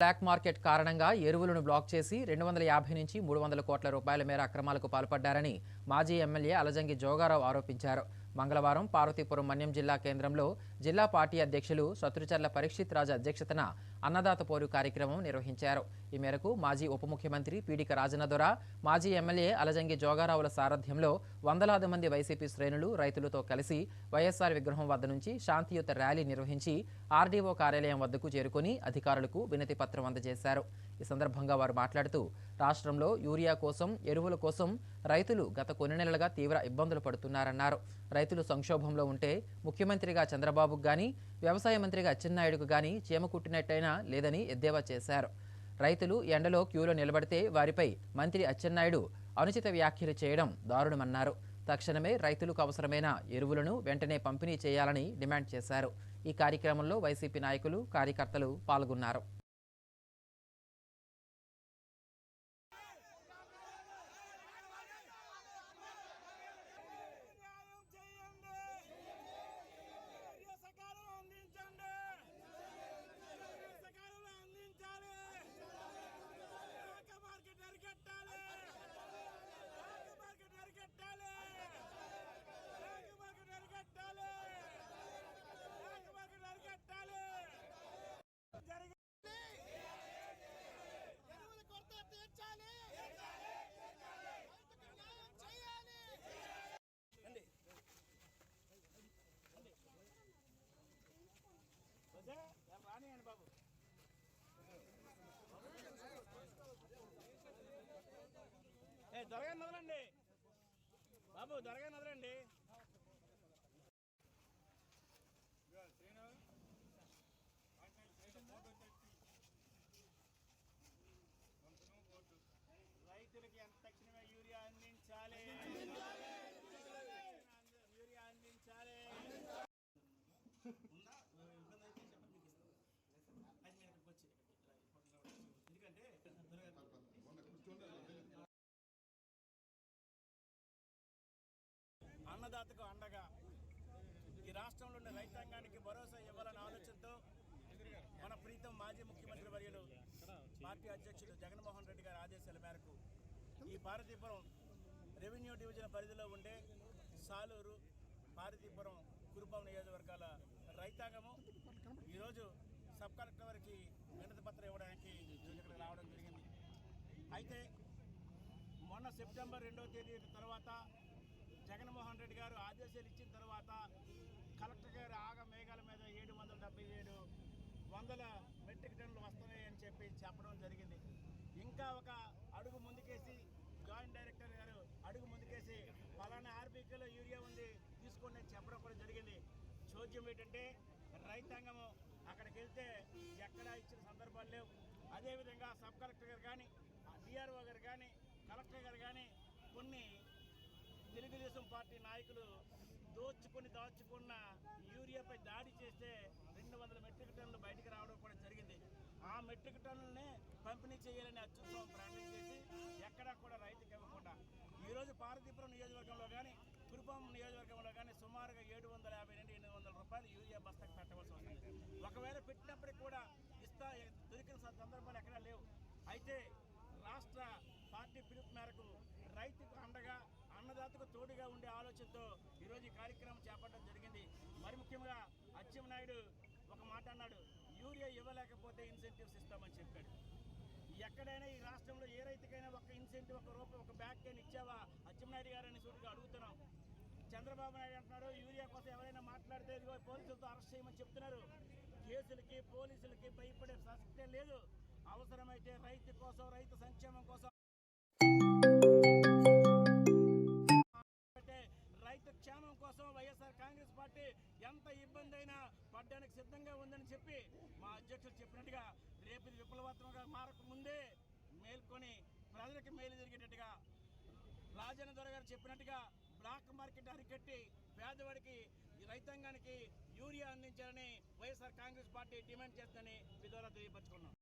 Black market కారణంగా ఎరువులను black చేసి రెండు వందల యాభై నుంచి మూడు వందల కోట్ల రూపాయల మేర అక్రమాలకు పాల్పడ్డారని మాజీ ఎమ్మెల్యే అలజంగి జోగారావు ఆరోపించారు. మంగళవారం పార్వతీపురం మన్యం జిల్లా కేంద్రంలో జిల్లా పార్టీ అధ్యక్షులు శత్రుచర్ల పరీక్షిత్ రాజు అధ్యక్షతన అన్నదాత పోరు కార్యక్రమం నిర్వహించారు. ఈ మేరకు మాజీ ఉప ముఖ్యమంత్రి పీడిక రాజనదొర మాజీ ఎమ్మెల్యే అలజంగి జోగారావుల సారథ్యంలో వందలాది మంది వైసీపీ శ్రేణులు రైతులతో కలిసి వైఎస్ఆర్ విగ్రహం వద్ద నుంచి శాంతియుత ర్యాలీ నిర్వహించి ఆర్డీఓ కార్యాలయం వద్దకు చేరుకుని అధికారులకు వినతి పత్రం అందజేశారు. ఈ సందర్భంగా వారు మాట్లాడుతూ రాష్ట్రంలో యూరియా కోసం ఎరువుల కోసం రైతులు గత కొన్ని నెలలుగా తీవ్ర ఇబ్బందులు పడుతున్నారన్నారు. రైతులు సంక్షోభంలో ఉంటే ముఖ్యమంత్రిగా చంద్రబాబుకు కానీ వ్యవసాయ మంత్రిగా అచ్చెన్నాయుడుకు కానీ చీమకుట్టినట్టయినా లేదని ఎద్దేవా చేశారు. రైతులు ఎండలో క్యూలో నిలబడితే వారిపై మంత్రి అచ్చెన్నాయుడు అనుచిత వ్యాఖ్యలు చేయడం దారుణమన్నారు. తక్షణమే రైతులకు అవసరమైన ఎరువులను వెంటనే పంపిణీ చేయాలని డిమాండ్ చేశారు. ఈ కార్యక్రమంలో వైసీపీ నాయకులు కార్యకర్తలు పాల్గొన్నారు న్యాయం చేయండి యూరియా సకాలంలో అందించండి యూరియా సకాలంలో అందించాలి బ్లాక్ మార్కెట్ అరికట్టాలి బ్లాక్ మార్కెట్ అరికట్టాలి బ్లాక్ మార్కెట్ అరికట్టాలి బ్లాక్ మార్కెట్ అరికట్టాలి జరిగి ఎరువుల కొరత తీర్చాలి రైతుకు న్యాయం చేయాలి రానియండి బాబు ఏ వదలండి బాబు దొరగా వదలండి రైతులకి ఎంత తక్షణమే యూరియా అందించాలి యూరియా అందించాలి ఉందా ఇబ్బంది అయితే చెప్పండి మీకు ఇస్తాను అది మీరు ఇక్కడికి వచ్చి ఎందుకంటే పండగ అండగా ఈ రాష్ట్రంలో ఉన్న రైతాంగానికి భరోసా ఇవ్వాలన్న ఆలోచనతో మన ప్రీతం మాజీ ముఖ్యమంత్రి వర్యులు పార్టీ అధ్యక్షులు జగన్మోహన్ రెడ్డి గారి ఆదేశాల మేరకు ఈ భారతీపురం రెవెన్యూ డివిజన్ పరిధిలో ఉండే సాలూరు పార్వతీపురం కురుపాం నియోజకవర్గాల రైతాంగము ఈరోజు సబ్ కలెక్టర్ వారికి వినతి పత్రం ఇవ్వడానికి ఈరోజు ఇక్కడికి రావడం జరిగింది. అయితే మొన్న సెప్టెంబర్ రెండవ తేదీ తర్వాత జగన్మోహన్ రెడ్డి గారు ఆదేశాలు ఇచ్చిన తర్వాత కలెక్టర్ గారు ఆగ మేఘాల మీద ఏడు వందల డెబ్బై ఏడు వందల మెట్రిక్ టన్నులు వస్తున్నాయని చెప్పి చెప్పడం జరిగింది. ఇంకా ఒక అడుగు ముందుకేసి జాయింట్ డైరెక్టర్ గారు అడుగు ముందుకేసి పలానా ఆర్బీకేలో యూరియా ఉంది తీసుకోండి అని చెప్పడం కూడా జరిగింది. చోద్యం ఏంటంటే రైతాంగము అక్కడికి వెళ్తే ఎక్కడా ఇచ్చిన సందర్భాలు లేవు. అదేవిధంగా సబ్ కలెక్టర్ గారు కానీ డిఆర్ఓ గారు కానీ కలెక్టర్ గారు కానీ కొన్ని తెలుగుదేశం పార్టీ నాయకులు దోచుకొని దాచుకున్న యూరియాపై దాడి చేస్తే రెండు వందల మెట్రిక్ టన్నులు బయటకు రావడం కూడా జరిగింది. ఆ మెట్రిక్ టన్నులనే పంపిణీ చేయాలని అత్యుత్సవం ప్రకటన చేసి ఎక్కడా కూడా రైతుకి ఇవ్వకుండా. ఈరోజు పార్వతీపురం నియోజకవర్గంలో కానీ కురుపాం నియోజకవర్గంలో కానీ సుమారుగా ఏడు వందల యాభై నుండి ఎనిమిది వందల రూపాయలు యూరియా బస్తాకు పెట్టవలసి వస్తుంది. ఒకవేళ పెట్టినప్పటికీ కూడా ఇస్తా దొరికిన సందర్భాలు ఎక్కడా లేవు. అయితే రాష్ట్ర పార్టీ పిలుపు మేరకు రైతుకు అండగా అన్నదాతకు తోడుగా ఉండే ఆలోచనతో ఈరోజు ఈ కార్యక్రమం చేపట్టడం జరిగింది. మరి ముఖ్యంగా అచ్చెన్నాయుడు ఒక మాట అన్నాడు యూరియా ఇవ్వలేకపోతే ఇన్సెంటివ్స్ ఇస్తామని చెప్పాడు. ఎక్కడైనా ఈ రాష్ట్రంలో ఏ రైతుకైనా ఒక ఇన్సెంటివ్ ఒక రూపాయి ఒక బ్యాగ్ కైనా ఇచ్చావా? అచ్చెన్నాయుడు గారని సూటిగా అడుగుతున్నాం. చంద్రబాబు నాయుడు అంటున్నారు యూరియా కోసం ఎవరైనా మాట్లాడితే ఇదిగో పోలీసులతో అరెస్ట్ చేయమని చెప్తున్నారు. కేసులకి పోలీసులకి భయపడే ప్రసక్తే లేదు. అవసరమైతే రైతు కోసం రైతు సంక్షేమం కోసం అధ్యక్షులు చెప్పినట్టుగా రేపు ఇది విప్లవాత్మకంగా మారక ముందే మేల్కొని ప్రజలకు మేలు జరిగేటట్టుగా రాజన్న దొర గారు చెప్పినట్టుగా బ్లాక్ మార్కెట్ అరికట్టి పేదవాడికి ఈ రైతాంగానికి యూరియా అందించాలని వైఎస్ఆర్ కాంగ్రెస్ పార్టీ డిమాండ్ చేస్తుందని మీ ద్వారా తెలియపరచుకున్నాం.